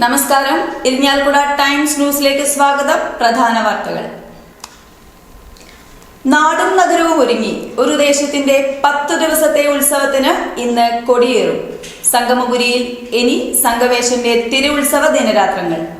നമസ്കാരം. ഇരിഞ്ഞാൽക്കുട ടൈംസ് ന്യൂസിലേക്ക് സ്വാഗതം. പ്രധാന വാർത്തകൾ. നാടും നഗരവും ഒരുങ്ങി. ഒരു ദേശത്തിന്റെ പത്തു ദിവസത്തെ ഉത്സവത്തിന് ഇന്ന് കൊടിയേറും. സംഗമപുരിയിൽ ഇനി സംഗവേശന്റെ തിരുവുത്സവ ദിനരാത്രങ്ങൾ.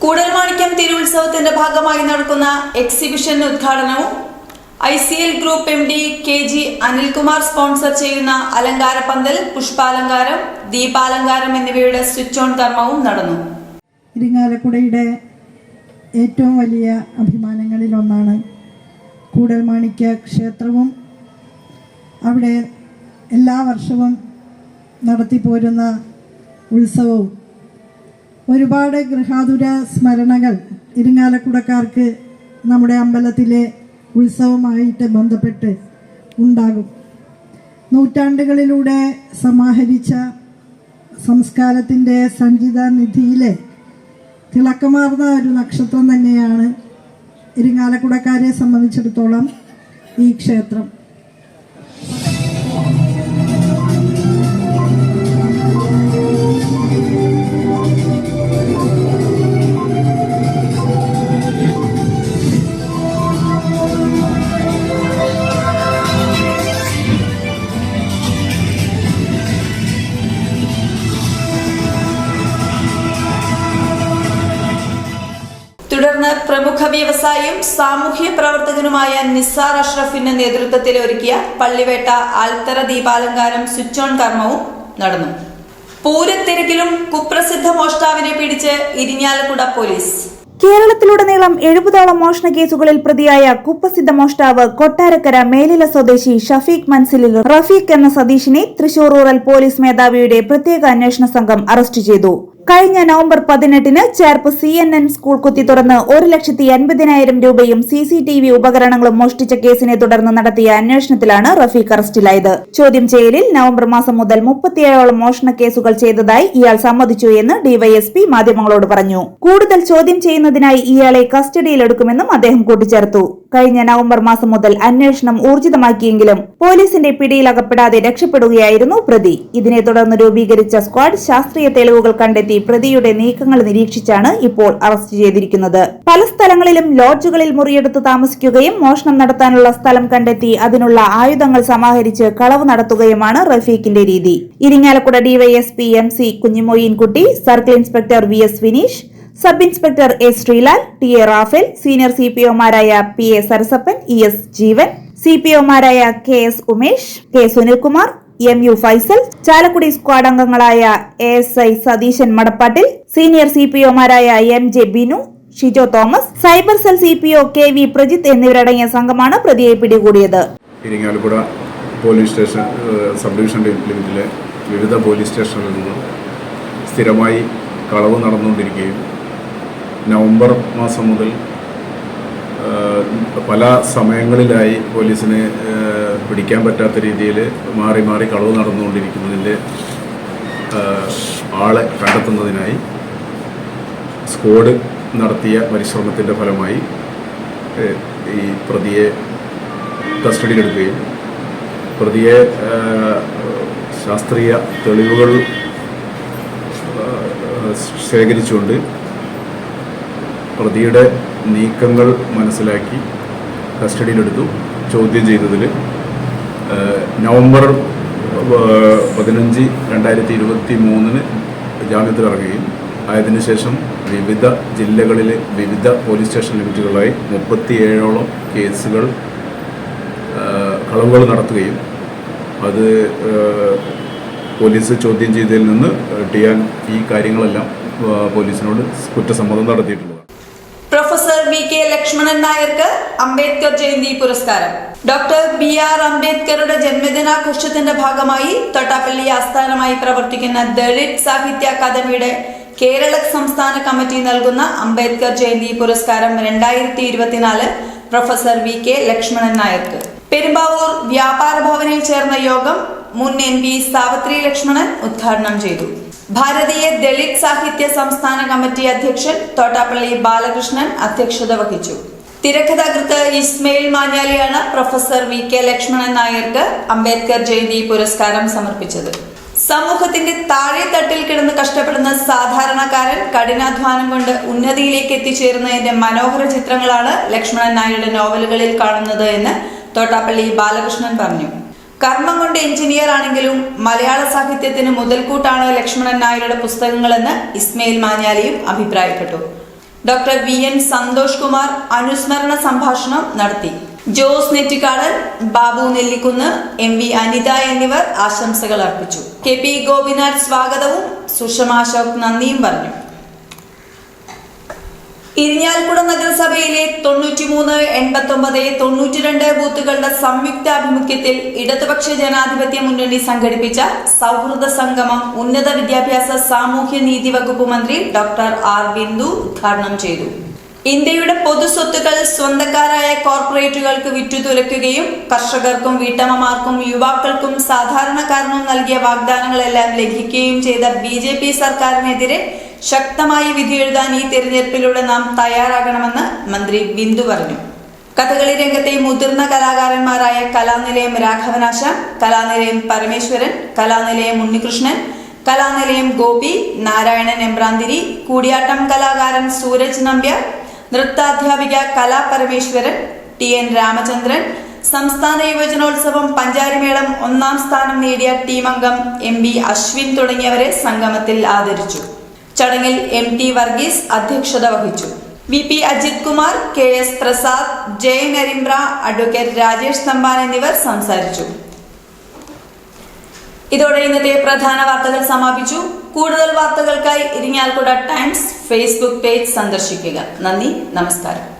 കൂടൽമാണിക്യം തിരുവുത്സവത്തിന്റെ ഭാഗമായി നടക്കുന്ന എക്സിബിഷൻ ഉദ്ഘാടനവും I C L group M D K G Anilkumar sponsor ചെയ്യുന്ന അലങ്കാര പന്തൽ പുഷ്പാലങ്കാരം ദീപാലങ്കാരം എന്നിവയുടെ സ്വിച്ച് ഓൺ കർമ്മവും നടന്നു. ഇരിങ്ങാലക്കുടയുടെ ഏറ്റവും വലിയ അഭിമാനങ്ങളിൽ ഒന്നാണ് കൂടൽമാണിക്യ ക്ഷേത്രവും. അവിടെ എല്ലാ വർഷവും നടത്തിപ്പോരുന്ന ഉത്സവവും ഒരുപാട് ഗൃഹാതുര സ്മരണകൾ ഇരിങ്ങാലക്കുടക്കാർക്ക് നമ്മുടെ അമ്പലത്തിലെ ഉത്സവമായിട്ട് ബന്ധപ്പെട്ട് ഉണ്ടാകും. നൂറ്റാണ്ടുകളിലൂടെ സമാഹരിച്ച സംസ്കാരത്തിന്റെ സഞ്ചിത നിധിയിലെ തിളക്കമാർന്ന ഒരു നക്ഷത്രം തന്നെയാണ് ഇരിങ്ങാലക്കുടക്കാരെ സംബന്ധിച്ചിടത്തോളം ഈ ക്ഷേത്രം. പ്രമുഖ വ്യവസായിയും സാമൂഹ്യ പ്രവർത്തകനുമായ നിസാർ അഷ്റഫിന്റെ നേതൃത്വത്തിൽ ഒരുക്കിയ പള്ളിവേട്ട ആൽത്തറ ദീപാലങ്കാരം സ്വിച്ച് ഓൺ കർമ്മവും നടന്നു. പൂരത്തിരക്കിലും കുപ്രസിദ്ധ മോഷ്ടാവിനെ പിടിച്ച് ഇരിഞ്ഞാലക്കുട പോലീസ്. കേരളത്തിലുടനീളം എഴുപതോളം മോഷണ കേസുകളിൽ പ്രതിയായ കുപ്രസിദ്ധ മോഷ്ടാവ് കൊട്ടാരക്കര മേലില സ്വദേശി ഷഫീഖ് മൻസിലിൽ റഫീഖ് എന്ന സതീഷിനെ തൃശൂർ റൂറൽ പോലീസ് മേധാവിയുടെ പ്രത്യേക അന്വേഷണ സംഘം അറസ്റ്റ് ചെയ്തു. കഴിഞ്ഞ നവംബർ പതിനെട്ടിന് Cherpu C N N school കുത്തി തുറന്ന് ഒരു ലക്ഷത്തി എൺപതിനായിരം രൂപയും സി സി ടി വി ഉപകരണങ്ങളും മോഷ്ടിച്ച കേസിനെ തുടർന്ന് നടത്തിയ അന്വേഷണത്തിലാണ് റഫീഖ് അറസ്റ്റിലായത്. ചോദ്യം ചെയ്യലിൽ നവംബർ മാസം മുതൽ മുപ്പത്തിയേഴോളം മോഷണ കേസുകൾ ചെയ്തതായി ഇയാൾ സമ്മതിച്ചു എന്ന് ഡിവൈഎസ്പി മാധ്യമങ്ങളോട് പറഞ്ഞു. കൂടുതൽ ചോദ്യം ചെയ്യുന്നതിനായി ഇയാളെ കസ്റ്റഡിയിലെടുക്കുമെന്നും അദ്ദേഹം കൂട്ടിച്ചേർത്തു. കഴിഞ്ഞ നവംബർ മാസം മുതൽ അന്വേഷണം ഊർജിതമാക്കിയെങ്കിലും പോലീസിന്റെ പിടിയിലകപ്പെടാതെ രക്ഷപ്പെടുകയായിരുന്നു പ്രതി. ഇതിനെ തുടർന്ന് രൂപീകരിച്ച സ്ക്വാഡ് ശാസ്ത്രീയ തെളിവുകൾ കണ്ടെത്തി പ്രതിയുടെ നീക്കങ്ങൾ നിരീക്ഷിച്ചാണ് ഇപ്പോൾ അറസ്റ്റ് ചെയ്തിരിക്കുന്നത്. പല സ്ഥലങ്ങളിലും ലോഡ്ജുകളിൽ മുറിയെടുത്ത് താമസിക്കുകയും മോഷണം നടത്താനുള്ള സ്ഥലം കണ്ടെത്തി അതിനുള്ള ആയുധങ്ങൾ സമാഹരിച്ച് കളവ് നടത്തുകയുമാണ് റഫീഖിന്റെ രീതി. Irinjalakuda DYSP M C Kunhimoyinkutty circle inspector V S Vineesh sub inspector S Sreelal T A Raphael senior C P ഒമാരായ P A Sarasappan E S Jeevan C P ഒമാരായ K S Umesh K Sunilkumar M U Faisal Chalakudy squad അംഗങ്ങളായ A S I Satheesan Madappattil senior C P ഒമാരായ M J Binu Shijo Thomas cyber cell C P O K V Prajith എന്നിവരടങ്ങിയ സംഘമാണ് പ്രതിയെ പിടികൂടിയത്. Irinjalakuda police station sub division ലിമിറ്റിലെ വിവിധ police സ്റ്റേഷനിൽ നിന്നും സ്ഥിരമായി കളവ് നടന്നുകൊണ്ടിരിക്കുകയും നവംബർ മാസം മുതൽ പല സമയങ്ങളിലായി പോലീസിനെ പിടിക്കാൻ പറ്റാത്ത രീതിയിൽ മാറി മാറി കളവ് നടന്നുകൊണ്ടിരിക്കുന്നതിന്റെ ആളെ കണ്ടെത്തുന്നതിനായി സ്ക്വാഡ് നടത്തിയ പരിശ്രമത്തിന്റെ ഫലമായി ഈ പ്രതിയെ കസ്റ്റഡിയിലെടുക്കുകയും പ്രതിയെ ശാസ്ത്രീയ തെളിവുകൾ ശേഖരിച്ചുകൊണ്ട് പ്രതിയുടെ നീക്കങ്ങൾ മനസ്സിലാക്കി കസ്റ്റഡിയിലെടുത്തു. ചോദ്യം ചെയ്തതിൽ നവംബർ പതിനഞ്ച് രണ്ടായിരത്തി ഇരുപത്തി മൂന്നിന് ജാമ്യത്തിൽ ഇറങ്ങുകയും അതിനുശേഷം വിവിധ ജില്ലകളിലെ വിവിധ പോലീസ് സ്റ്റേഷൻ ലിമിറ്റുകളായി മുപ്പത്തിയേഴോളം കേസുകൾ കളവുകൾ നടത്തുകയും അത് പോലീസ് ചോദ്യം ചെയ്തതിൽ നിന്ന് ടിയാൻ ഈ കാര്യങ്ങളെല്ലാം പോലീസിനോട് കുറ്റസമ്മതം വി കെ നായർക്ക് അംബേദ്കർ ജയന്തി പുരസ്കാരം. ഡോക്ടർ ബി ആർ അംബേദ്കറുടെ ജന്മദിനാഘോഷത്തിന്റെ ഭാഗമായി തൊട്ടാപ്പള്ളി ആസ്ഥാനമായി പ്രവർത്തിക്കുന്ന ദളിത് സാഹിത്യ അക്കാദമിയുടെ കേരള സംസ്ഥാന കമ്മിറ്റി നൽകുന്ന അംബേദ്കർ ജയന്തി പുരസ്കാരം രണ്ടായിരത്തി ഇരുപത്തിനാല് പ്രൊഫസർ വി കെ ലക്ഷ്മണൻ നായർക്ക്. പെരുമ്പാവൂർ വ്യാപാര ഭവനിൽ ചേർന്ന യോഗം മുൻ എൻ പി സാവിത്രി ലക്ഷ്മണൻ ഉദ്ഘാടനം ചെയ്തു. ഭാരതീയ ദളിത് സാഹിത്യ സംസ്ഥാന കമ്മിറ്റി അധ്യക്ഷൻ തോട്ടാപ്പള്ളി ബാലകൃഷ്ണൻ അധ്യക്ഷത വഹിച്ചു. തിരക്കഥാകൃത്ത് ഇസ്മയിൽ മാഞ്ഞാലിയാണ് പ്രൊഫസർ വി കെ ലക്ഷ്മണൻ നായർക്ക് അംബേദ്കർ ജയന്തി പുരസ്കാരം സമർപ്പിച്ചത്. സമൂഹത്തിന്റെ താഴെ തട്ടിൽ കിടന്ന് കഷ്ടപ്പെടുന്ന സാധാരണക്കാരൻ കഠിനാധ്വാനം കൊണ്ട് ഉന്നതിയിലേക്ക് എത്തിച്ചേരുന്നതിന്റെ മനോഹര ചിത്രങ്ങളാണ് ലക്ഷ്മണൻ നായരുടെ നോവലുകളിൽ കാണുന്നത് എന്ന് തോട്ടാപ്പള്ളി ബാലകൃഷ്ണൻ പറഞ്ഞു. കർമ്മം കൊണ്ട് എഞ്ചിനീയർ ആണെങ്കിലും മലയാള സാഹിത്യത്തിന് മുതൽക്കൂട്ടാണ് ലക്ഷ്മണൻ നായരുടെ പുസ്തകങ്ങളെന്ന് ഇസ്മയിൽ മാഞ്ഞാലിയും അഭിപ്രായപ്പെട്ടു. Doctor V N Santhosh Kumar അനുസ്മരണ സംഭാഷണം നടത്തി. ജോസ് നെറ്റിക്കാടൻ ബാബു നെല്ലിക്കുന്ന് എം വി അനിത എന്നിവർ ആശംസകൾ അർപ്പിച്ചു. കെ പി ഗോപിനാഥ് സ്വാഗതവും സുഷമ അശോക് നന്ദിയും പറഞ്ഞു. ഇരിഞ്ഞാലക്കുട നഗരസഭയിലെ തൊണ്ണൂറ്റിമൂന്ന് എൺപത്തി ഒമ്പത് തൊണ്ണൂറ്റിരണ്ട് ബൂത്തുകളുടെ സംയുക്താഭിമുഖ്യത്തിൽ ഇടതുപക്ഷ ജനാധിപത്യ മുന്നണി സംഘടിപ്പിച്ച സൗഹൃദ സംഗമം ഉന്നത വിദ്യാഭ്യാസ സാമൂഹ്യ നീതി വകുപ്പ് മന്ത്രി ഡോക്ടർ ആർ ബിന്ദു ഉദ്ഘാടനം ചെയ്തു. ഇന്ത്യയുടെ പൊതുസ്വത്തുക്കൾ സ്വന്തക്കാരായ കോർപ്പറേറ്റുകൾക്ക് വിറ്റുതുലയ്ക്കുകയും കർഷകർക്കും വീട്ടമ്മമാർക്കും യുവാക്കൾക്കും സാധാരണക്കാരനും നൽകിയ വാഗ്ദാനങ്ങളെല്ലാം ലംഘിക്കുകയും ചെയ്ത ബി സർക്കാരിനെതിരെ ശക്തമായി വിധിയെഴുതാൻ ഈ തെരഞ്ഞെടുപ്പിലൂടെ നാം തയ്യാറാകണമെന്ന് മന്ത്രി ബിന്ദു പറഞ്ഞു. കഥകളി രംഗത്തെ മുതിർന്ന കലാകാരന്മാരായ കലാനിലയം രാഘവനാശ കലാനിലയം പരമേശ്വരൻ കലാനിലയം ഉണ്ണികൃഷ്ണൻ കലാനിലയം ഗോപി നാരായണൻ എമ്പ്രാന്തിരി കൂടിയാട്ടം കലാകാരൻ സൂരജ് നമ്പ്യാർ നൃത്താധ്യാപിക കലാ പരമേശ്വരൻ ടി എൻ രാമചന്ദ്രൻ സംസ്ഥാന യുവജനോത്സവം പഞ്ചാരിമേളം ഒന്നാം സ്ഥാനം നേടിയ ടീം അംഗം എം ബി അശ്വിൻ തുടങ്ങിയവരെ സംഗമത്തിൽ ആദരിച്ചു. ചടങ്ങിൽ എം ടി വർഗീസ് അധ്യക്ഷത വഹിച്ചു. V P Ajith Kumar K S Prasad Jaya Narimbra advocate Rajesh Thampan എന്നിവർ സംസാരിച്ചു. ഇതോടെ ഇന്നത്തെ പ്രധാന വാർത്തകൾ സമാപിച്ചു. കൂടുതൽ വാർത്തകൾക്കായി ഇരിങ്ങാൽക്കുട ടൈംസ് ഫേസ്ബുക്ക് പേജ് സന്ദർശിക്കുക. നന്ദി നമസ്കാരം.